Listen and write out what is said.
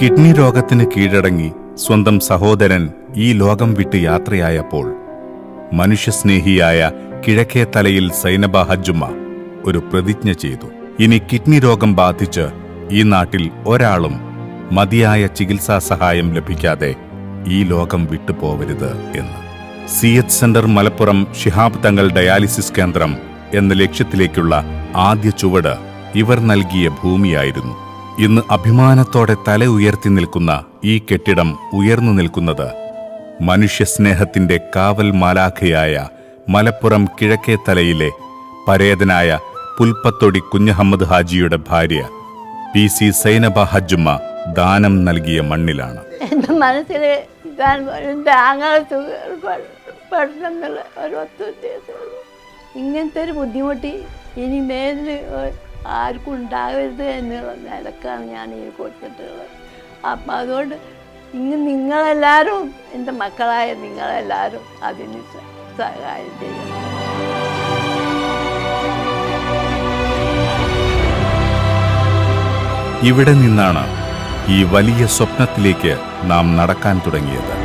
Kidney രോഗത്തിന് കീഴടങ്ങി സ്വന്തം സഹോദരൻ ഈ ലോകം വിട്ട് യാത്രയായപ്പോൾ മനുഷ്യസ്നേഹിയായ കിഴക്കേ തലയിൽ സൈനബ ഹജ്ജുമ്മ ഒരു പ്രതിജ്ഞ ചെയ്തു. ഇനി കിഡ്നി രോഗം ബാധിച്ച് ഈ നാട്ടിൽ ഒരാളും മതിയായ ചികിത്സാ സഹായം ലഭിക്കാതെ ഈ ലോകം വിട്ടുപോവരുത് എന്ന്. C H centre Malappuram Shihab Thangal dialysis കേന്ദ്രം എന്ന ലക്ഷ്യത്തിലേക്കുള്ള ആദ്യ ചുവട് ഇവർ നൽകിയ ഭൂമിയായിരുന്നു. ഇന്ന് അഭിമാനത്തോടെ തല ഉയർത്തി നിൽക്കുന്ന ഈ കെട്ടിടം ഉയർന്നു നിൽക്കുന്നത് മനുഷ്യസ്നേഹത്തിന്റെ കാവൽ മാലാഖയായ മലപ്പുറം കിഴക്കേ തലയിലെ പരേതനായ പുൽപ്പത്തൊടി കുഞ്ഞഹമ്മദ് ഹാജിയുടെ ഭാര്യ പി സി സൈനബ ഹജ്ജുമ്മ ദാനം നൽകിയ മണ്ണിലാണ്. ഇങ്ങനത്തെ ഒരു ബുദ്ധിമുട്ടി ഇനി നേരിൽ ആർക്കും ഉണ്ടാകരുത് എന്നുള്ള നിലക്കാണ് ഞാൻ ഈ കൊടുത്തിട്ടുള്ളത്. അപ്പം അതുകൊണ്ട് ഇങ്ങ് നിങ്ങളെല്ലാവരും എന്റെ മക്കളായ നിങ്ങളെല്ലാവരും അതിന് സഹായം ചെയ്യണം. ഇവിടെ നിന്നാണ് ഈ വലിയ സ്വപ്നത്തിലേക്ക് നാം നടക്കാൻ തുടങ്ങിയത്.